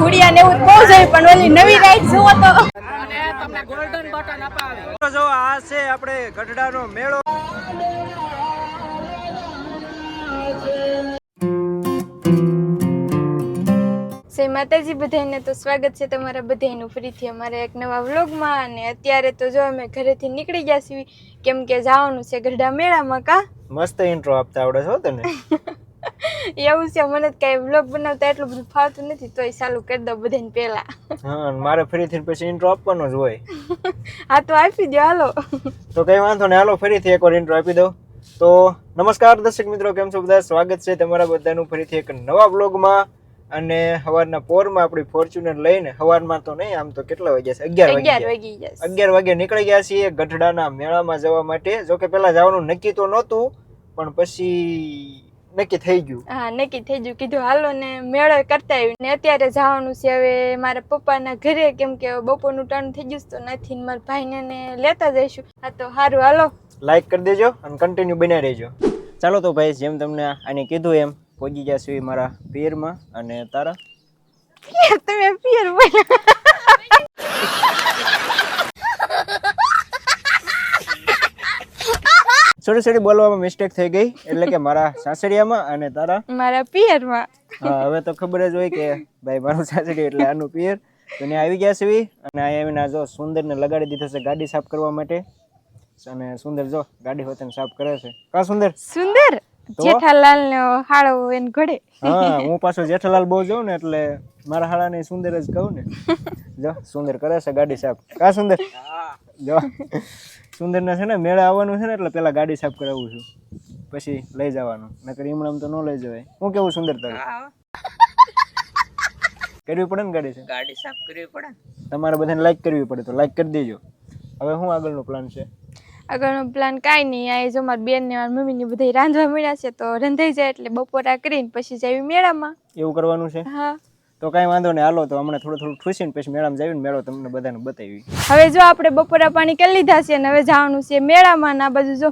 હુડિયા ને એવું બહુ જોયું પણ ઓલી નવી રાઈડ જુઓ તો. તો જો આ છે આપણે ગઢડાનો મેળો. જય માતાજી બધાને તો સ્વાગત છે તમારા બધાનું ફરીથી અમારા એક નવા વ્લોગમાં. અને અત્યારે તો જો અમે ઘરેથી નીકળી ગયા છીએ કેમ કે જવાનું છે ગઢડા મેળામાં કા? મસ્ત ઇન્ટ્રો આપતા આવડે છો તને. એવું છે મને કઈ વ્લોગ બનાવતા એટલું બધું ફાવતું નથી તોય ચાલુ કરી દો બધાને પહેલા. હા મારે ફરીથી પછી ઇન્ટ્રો આપવાનો જ હોય. હા તો આપી દો હાલો. તો કઈ વાંધો નહીં હાલો ફરીથી એકવાર ઇન્ટ્રો આપી દો તો નમસ્કાર દર્શક મિત્રો કેમ છો બધા? સ્વાગત છે તમારા બધાનું ફરીથી એક નવા બ્લોગમાં અને સવારના પોરમાં આપણી ફોર્ચ્યુનર લઈને સવારમાં તો નહીં આમ તો કેટલા વાગ્યા છે? અગિયાર વાગ્યા વાગી ગયા અગિયાર વાગે નીકળી ગયા છીએ ગઢડાના મેળામાં જવા માટે. જો કે પેલા જવાનું નક્કી તો નહોતું પણ પછી નક્કી થઈ ગયું. હા નક્કી થઈ ગયું. કીધું હાલો ને મેળો કરતા આવ્યું ને અત્યારે જવાનું છે હવે મારા પપ્પાના ઘરે. કેમ કે બપોરનું ટર્ન થઈ ગયું તો નથી ને મારા ભાઈને ને લેતા જઈશું. હા તો સારું હાલો. લાઈક કરી દેજો અને કન્ટિન્યુ બન્યા રહેજો. ચાલો તો ભાઈ જેમ તમને આને કીધું એમ પહોંચી ગયા છીએ મારા પિયરમાં અને તારા? તમે પિયર બોલ્યા સોરી સોરી બોલવામાં મિસ્ટેક થઈ ગઈ. એટલે કે મારા સાસરિયામાં અને તારા. મારા પિયરમાં. હવે તો ખબર જ હોય કે ભાઈ મારું સાસરી એટલે આનું પિયર. તો ને આવી ગયા છે અને અહીંયા આવીને આ જો સુંદરને લગાડી દીધો છે ગાડી સાફ કરવા માટે. અને સુંદર જો ગાડી હોતે સાફ કરે છે. કા સુંદર? સુંદર? જેઠાલાલ ને હાળો એને ઘડે. હા હું પાછો જેઠાલાલ બહુ જોઉં ને એટલે મારા હાળાને સુંદર જ કહું ને. જો સુંદર કરે છે ગાડી સાફ. કા સુંદર? જો. સુંદરને છે ને મેળા આવવાનું છે ને એટલે પેલા ગાડી સાફ કરાવું છું. પછી લઈ જવાનું. નકર હમણાં તો ન લઈ જવાય. હું કેવું સુંદર તારું? કરવી પડે ને ગાડી સાફ? ગાડી સાફ કરવી પડે તમારે બધાને લાઈક કરવી પડે તો લાઈક કરી દેજો. હવે શું આગળનો પ્લાન છે? આગળનો પ્લાન કાંઈ નહીં. આ જો મારી બેન ને મારી મમ્મી ને બધા રાંધવા મળ્યા છે તો રંધાઈ જાય એટલે બપોરા કરીને પછી જાવી મેળામાં. એવું કરવાનું છે? હા. તો કાંઈ વાંધો નહીં. હાલો તો હમણાં થોડું થોડું ઠૂસીને પછી મેળામાં જઈને મેળો તમને બધાને બતાવી. હવે જો આપણે બપોરા પાણી કરી લીધા છે અને હવે જવાનું છે મેળામાં ના બાજુ જો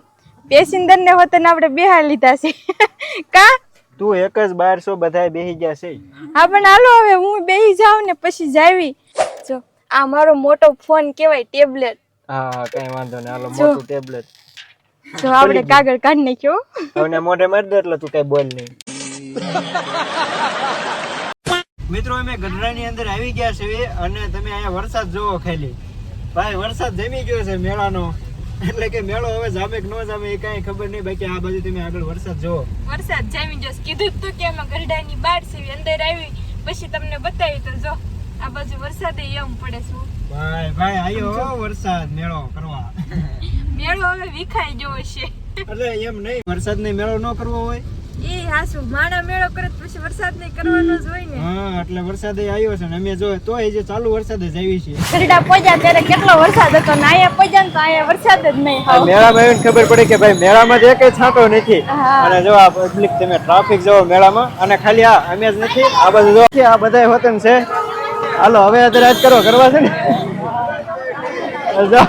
પેસેન્જર ને હોતે ને આપણે બેહા લીધા છે. કા? તું એક જ બારસો બધા બેસી ગયા છે. હા પણ હાલો હવે હું બેહી જાઉં ને પછી જાવી. જો આ મારો મોટો ફોન કેવાય ટેબ્લેટ. હા કઈ વાંધો નહીં. હાલો મોટું ટેબ્લેટ. જો આપણે કાગળ કાઢી નાખ્યો. હવે ને મોઢે મારી દે એટલે તું કઈ બોલ નહીં. મિત્રો અમે ગઢડાની અંદર આવી ગયા છે અને તમે અહીંયા વરસાદ જોવો ખાલી. ભાઈ વરસાદ જમી ગયો છે મેળાનો. એટલે કે મેળો હવે જામે કે ન જામે એ કાંઈ ખબર નહીં. બાકી આ બાજુ તમે આગળ વરસાદ જોવો વરસાદ જામી ગયો કીધું તો કે આમાં ગરડાની બહાર છે અંદર આવી. પછી તમને બતાવી તો જો આ બાજુ વરસાદ એમ પડે શું ભાઈ ભાઈ આયો વરસાદ મેળો કરવા. મેળો હવે વિખાઈ ગયો છે. એટલે એમ નહીં વરસાદ મેળો ન કરવો હોય. એ હાસુ માણા મેળો કરે પછી વરસાદ નહીં કરવાનો જ હોય ને. હા એટલે વરસાદ આવ્યો છે ને અમે જો તો એ જે ચાલુ વરસાદ જ આવી છે. ગરડા પહોંચ્યા ત્યારે કેટલો વરસાદ હતો ને તો વરસાદ જ નહીં આ મેળામાં આવીને ખબર પડી કે ભાઈ મેળામાં જ એકેય છાંટો નથી. અને જો આ પબ્લિક તમે ટ્રાફિક જોવો મેળામાં અને ખાલી આ અમે જ નથી આ બાજુ જો. આ બધા વતન છે. હાલો હવે અત્યારે આજ કરો કરવા છે ને. જો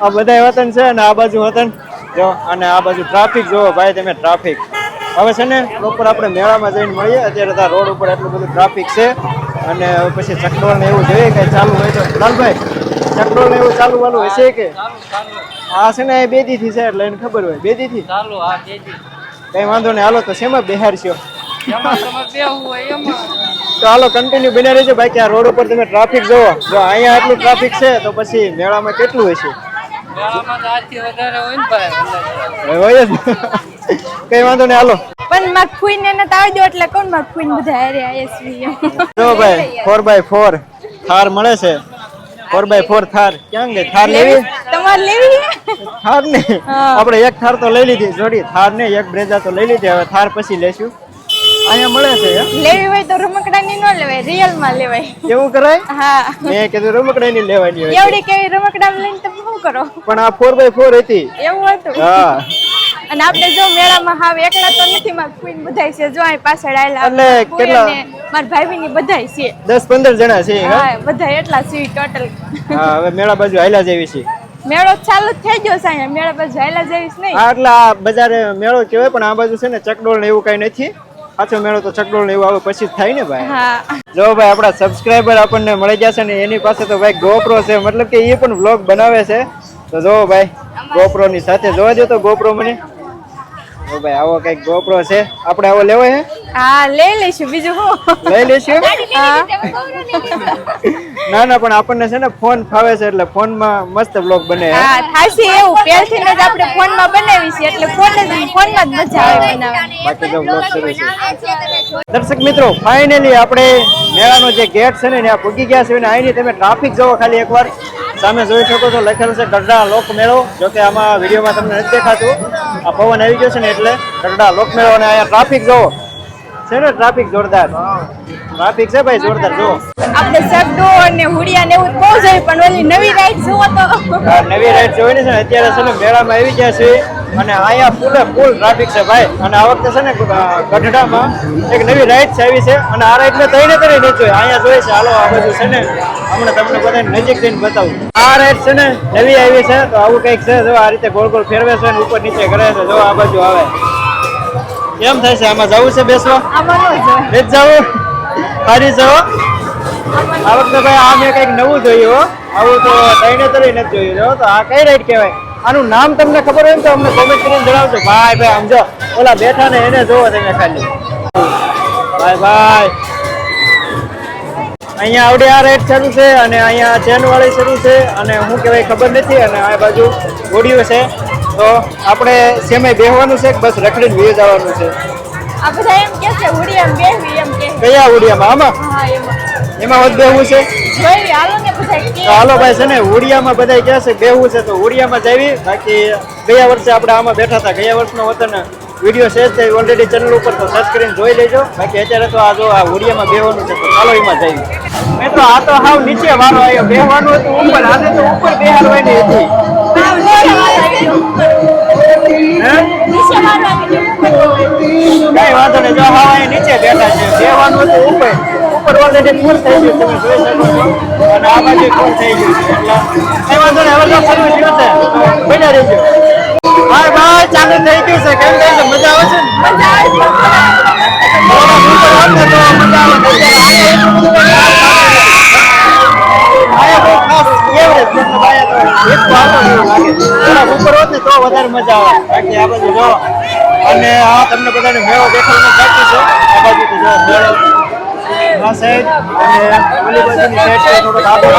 આ બધા વતન છે અને આ બાજુ વતન જો અને આ બાજુ ટ્રાફિક જોવો ભાઈ તમે ટ્રાફિક હવે છે ને પ્રોપર આપણે મેળામાં જઈને મળીએ. અત્યારે તો રોડ ઉપર એટલું બધું ટ્રાફિક છે. અને પછી ચક્રોલ એવું જોઈએ કે ચાલુ હોય તો. લાલભાઈ ચક્રોલ એવું ચાલુ વાલું હશે કે? આ છે ને બે દીથી છે એટલે એને ખબર હોય. બેથી ચાલુ હા કેજી કઈ વાંધો નહીં. હાલો તો શેમાં હોય એમાં. તો હાલો કન્ટિન્યુ બને રહેજો. ભાઈ કે આ રોડ ઉપર તમે ટ્રાફિક જોવો જો અહીંયા આટલું ટ્રાફિક છે તો પછી મેળામાં કેટલું હશે? હોય જ. કઈ વાંધો નહીં હાલો. પણ માર ને તાવ દો એટલે કોણ માર ફૂઈને બધા રહ્યા આયસવી જો ભાઈ ફોર બાય ફોર થાર મળે છે. Four by four Thar. ક્યાં ગઈ? થાર લેવી? તમારે લેવી? થાર ને આપણે એક થાર તો લઈ લીધી. જોડી થાર ને એક બ્રેજા તો લઈ લીધી. હવે થાર પછી લેશું. અહીંયા મળે છે લેવી હોય તો રમકડાની ન લેવાય રિયલમાં લેવાય. કેવું કરાય? હા. મેં કીધું રમકડા ની લેવાની હોય એવડી કેવી રમકડા લઈને તમે શું કરો? પણ આ ફોર બાય ફોર હતી. એવું હતું? હા. અને આપણે જો મેળામાં હાવ એકલા તો નથી માર ફૂઈને બધાય છે. જો અહીં પાછળ આયલા એટલે કેટલા? માર ભાઈ ની બધાય છે. દસ પંદર જણા છે હા? બધા એટલા છે ટોટલ હા હવે મેળા બાજુ આયલા જેવી છે. મેળો ચાલુ થઈ ગયો છે અહીંયા. મેળા પર જાયલા જઈશ નહીં. એટલે આ બજારે મેળો કહેવાય પણ આ બાજુ છે ને ચકડોળ ને એવું કઈ નથી. સાચો મેળો તો ચકડોળ ને એવું આવે પછી જ થાય ને ભાઈ? જો ભાઈ આપણા સબસ્ક્રાઇબર આપણને મળી જશે ને એની પાસે તો ભાઈ ગોપ્રો છે. મતલબ કે એ પણ વ્લોગ બનાવે છે. તો જો ભાઈ ગોપ્રો ની સાથે જોવા દો તો ગોપ્રો મને. જો ભાઈ આવો કંઈક ગોપ્રો છે. આપણે આવો લેવો હે? હા લઈ લઈશું બીજું હું? લઈ લઈશું ના ના પણ આપણને છે ને ફોન ફાવે છે એટલે ફોનમાં મસ્ત બ્લોગ બને હે. હા થાશે એવું. પહેલથી જ આપણે ફોનમાં બનાવી છે એટલે ફોન જ ફોનમાં જ મજા આવે બનાવવાની. બાકી તો બ્લોગ શરૂ છે. દર્શક મિત્રો ફાઇનલી આપણે મેળાનો જે ગેટ છે ને ત્યાં પૂગી ગયા છે ને અહીંની તમે ટ્રાફિક જોવો ખાલી એકવાર. સામે જોઈ શકો છો લખેલું છે ગઢડા લોક મેળો, જો કે આમાં વિડીયોમાં તમને નથી દેખાતું. આ પવન આવી ગયો છે ને એટલે ગઢડા લોક મેળો અને અહીંયા ટ્રાફિક જોવો છે ને ટ્રાફિક જોરદાર? ટ્રાફિક છે ભાઈ જોરદાર જો. આપણે સબડો અને હુડિયા ને એવું બહુ જોઈએ પણ ઓલી નવી રાઈડ જોવો તો. નવી રાઈડ જોઈને છે ને અત્યારે છે ને મેળામાં આવી ગયા છે અને અહીંયા ફૂલે ફૂલ ટ્રાફિક છે ભાઈ. અને આ વખતે છે ને ગઢડામાં એક નવી રાઈડ છે આવી છે અને આ રાઈડ મેં તઈને તઈને નથી જોઈ અહીંયા જોઈએ છે હાલો આ બધું છે ને હમણાં તમને બધાને નજીક જઈને બતાવું. આ રાઈડ છે ને નવી આવી છે તો આવું કંઈક છે જો આ રીતે ગોળ ગોળ ફેરવે છે ને ઉપર નીચે કરે છે જો આ બાજુ આવે. કેમ થાય છે આમાં જવું છે બેસવા? બેસ જવું ફરી જવો આ વખતે ભાઈ આ મેં કંઈક નવું જોયું હો. આવું તો તઈને તરી નથી જોયું જો. તો આ કઈ રાઈડ કહેવાય? આનું નામ તમને ખબર હોય ને તો અમને કોમેન્ટ કરીને જણાવજો. ભાઈ ભાઈ આમ જો. ઓલા બેઠા ને એને જોવો તમે ખાલી. ભાઈ ભાઈ. અહીંયા આવડી આ રાઈડ શરૂ છે અને અહીંયા ચેન વાળી શરૂ છે અને હું કહેવાય ખબર નથી અને આ બાજુ ગોડીઓ છે. તો આપણે સેમે બેહવાનું છે કે બસ રખડીને વીએ જવાનું છે? આ બધા એમ કે છે ઉડિયામ બેહવી એમ કે. કયા ઉડિયામાં? આમાં? હા એમાં. એમાં વધ બેહવું છે? જોઈ હાલો ને બધા કે. તો હાલો ભાઈ છે ને ઉડિયામાં બધા કહે છે બેહવું છે તો ઉડિયામાં જાવી બાકી ગયા વર્ષે આપણે આમાં બેઠા હતા. ગયા વર્ષનો વતન વીડિયો શેર થઈ ઓલરેડી ચેનલ ઉપર તો સર્ચ કરીને જોઈ લેજો. બાકી અત્યારે તો આ જો આ ઉડિયામાં બેહવાનું છે તો ચાલો એમાં જઈએ મિત્રો આ તો હાવ નીચે વાળો આવ્યો બેહવાનું હતું ઉપર આજે તો ઉપર બેહાડવાની હતી. કઈ વાંધો નહીં જો હવા નીચે બેઠા છે બેહવાનું હતું ઉપર ઉપર ઓલરેડી ફૂલ થઈ ગયું તમે જોઈ શકો છો અને આ બાજુ ફૂલ થઈ ગયું છે એટલે કઈ વાંધો નહીં હવે તો સર્વિસ જોશે બન્યા રહેજો હા ભાઈ ચાલુ થઈ ગયું છે કેમ થાય મજા આવે છે મજા આવે. થોડા ઉપર હોત ને તો વધારે મજા આવે બાકી આ બાજુ જો અને આ તમને બધાને મેળો દેખાડવાનો બાકી છે. આ બાજુ તો જો મેળો આ સાઈડ અને ઓલી બાજુની સાઈડ તો થોડો આગળ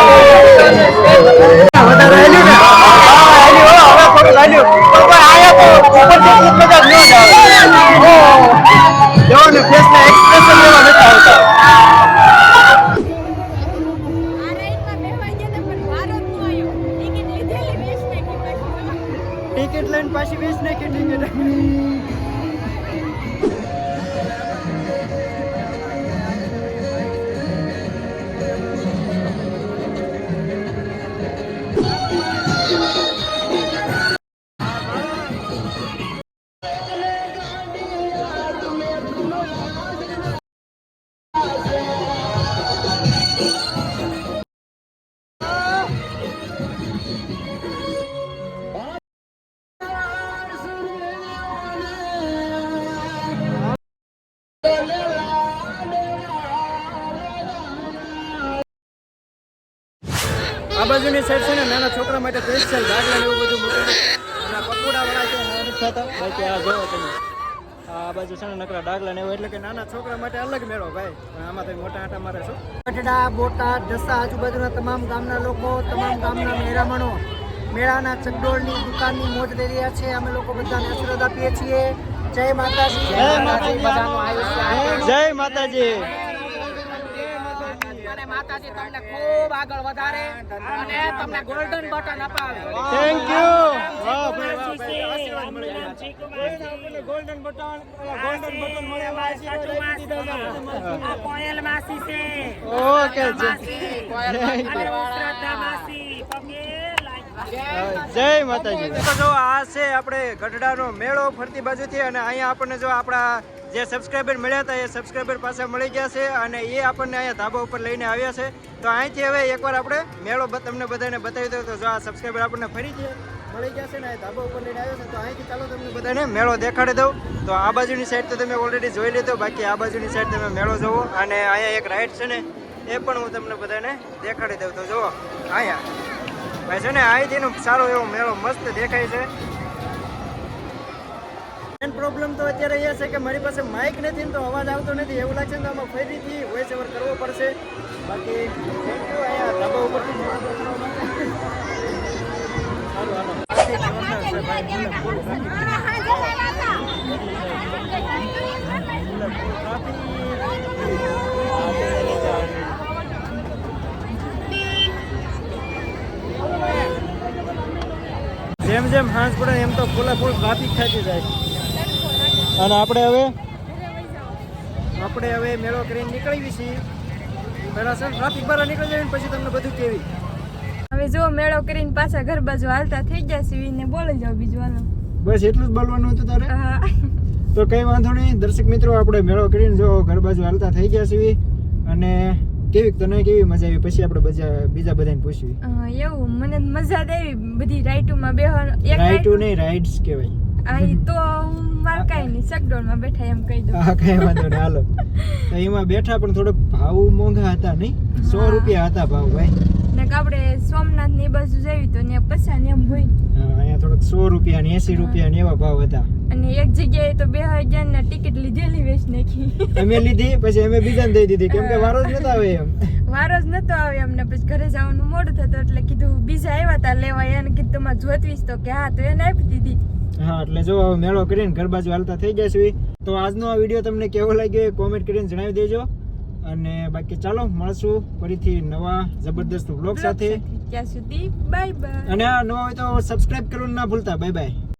વધારે હેલ્યું ને? હા, હેલ્યું. હવે થોડું હેલ્યું. પણ આયા તો ઉપર જેટલું મજા બાજુની સાઈડ છે ને નાના છોકરા માટે સ્પેશિયલ ને એવું બધું મૂકેલું અને આ પકોડા વાળા છે આ નથી થતા બાકી આ જોવો તમે. આ બાજુ છે ને નકરા ડાગલા ને એવું એટલે કે નાના છોકરા માટે અલગ મેળો ભાઈ. આમાં તમે મોટા આટા મારે છો. કટડા બોટાદ દસા આજુબાજુના તમામ ગામના લોકો તમામ ગામના મહેરામણો મેળાના ચકડોળની દુકાનની મોજ લઈ રહ્યા છે. અમે લોકો બધાને આશીર્વાદ આપીએ છીએ. જય માતાજી. જય માતાજી. જય માતાજી. માતાજી તમને ખૂબ આગળ વધારે અને તમને ગોલ્ડન બટન અપાવે. થેન્ક યુ વાહ ભાઈ વાહ ભાઈ આશીર્વાદ મળી ગોલ્ડન બટન ગોલ્ડન બટન હતા. કોયલ માસી છે. ઓકે જય જય માતાજી. તો જો આ છે આપણે ગઢડાનો મેળો ફરતી બાજુથી અને અહીંયા આપણને જો આપણા જે સબસ્ક્રાઈબર મળ્યા હતા એ સબસ્ક્રાઈબર પાસે મળી ગયા છે અને એ આપણને અહીંયા ધાબા ઉપર લઈને આવ્યા છે. તો અહીંથી હવે એકવાર આપણે મેળો તમને બધાને બતાવી દઉં તો જો આ સબસ્ક્રાઈબર આપણને ફરી ગયા મળી ગયા છે ને ધાબા ઉપર લઈને આવ્યો છે, તો અહીંથી ચાલો તમને બધાને મેળો દેખાડી દઉં. તો આ બાજુની સાઈડ તો તમે ઓલરેડી જોઈ લીધો, બાકી આ બાજુની સાઈડ તમે મેળો જોવો. અને અહીંયા એક રાઈડ છે ને, એ પણ હું તમને બધાને દેખાડી દઉં. તો જુઓ, અહીંયા. ભાઈ છે ને અહીંથી સારો એવો મેળો મસ્ત દેખાય છે. મેન પ્રોબ્લેમ તો અત્યારે એ છે કે મારી પાસે માઇક નથી ને તો અવાજ આવતો નથી. એવું લાગશે ને તો આમાં ફરીથી વોઇસ ઓવર કરવો પડશે. બાકી થેન્ક યુ અહીંયા. જેમ જેમ હાંસ પડે એમ તો ફૂલા ફૂલ ટ્રાફિક થતી જાય. અને આપણે હવે આપણે હવે મેળો કરીને નીકળીએ છીએ. પહેલા સર ટ્રાફિક બહાર નીકળી જાય પછી તમને બધું કેવી હવે જો મેળો કરીને પાછા ઘર બાજુ હાલતા થઈ ગયા છે ને બોલી જાવ બીજું હાલો. બસ એટલું જ બોલવાનું હતું તારે? હા. તો કઈ વાંધો નહીં દર્શક મિત્રો આપણે મેળો કરીને જો ઘર બાજુ હાલતા થઈ ગયા છીએ. અને કેવી તને કેવી મજા આવી? પછી આપણે બીજા બીજા બધાને પૂછવી. એવું. મને મજા જ આવી બધી રાઈટોમાં બેહવાનું. એક રાઈટુ રાઈટ નહીં રાઇડ્સ કહેવાય. આ ઈ તો હું માર કાંઈ નહીં સગડોળમાં બેઠા એમ કહી દઉં. હા કઈ વાંધો નહીં હાલો. તો એમાં બેઠા પણ થોડોક ભાવ મોંઘા હતા નહીં? સો રૂપિયા હતા ભાવ ભાઈ. ને આપણે સોમનાથની બાજુ જઈએ તો ત્યાં પૈસા ને એમ હોય. અહીંયા થોડોક સો રૂપિયા ને એસી રૂપિયા ને એવા ભાવ હતા. અને એક જગ્યાએ તો બે ને ટિકિટ લીધેલી વેચ નાખી. અમે લીધી પછી અમે બીજાને દઈ દીધી. કેમ કે વારો જ નતા આવે એમ. વારો જ નતો આવ્યો અમને પછી ઘરે જવાનું મોડું થતું એટલે કીધું બીજા આવ્યા તા લેવા. એને કીધું તમારે જોતવીશ તો કે હા તો એને આપી દીધી. હા એટલે જો હવે મેળો કરીને ઘર બાજુ હાલતા થઈ ગયા છીએ. તો આજનો આ વીડિયો તમને કેવો લાગ્યો એ કોમેન્ટ કરીને જણાવી દેજો. અને બાકી ચાલો મળશું ફરીથી નવા જબરદસ્ત વ્લોગ સાથે. ત્યાં સુધી બાય બાય અને આ નવા હોય તો સબસ્ક્રાઇબ કરવાનું ના ભૂલતા. Bye bye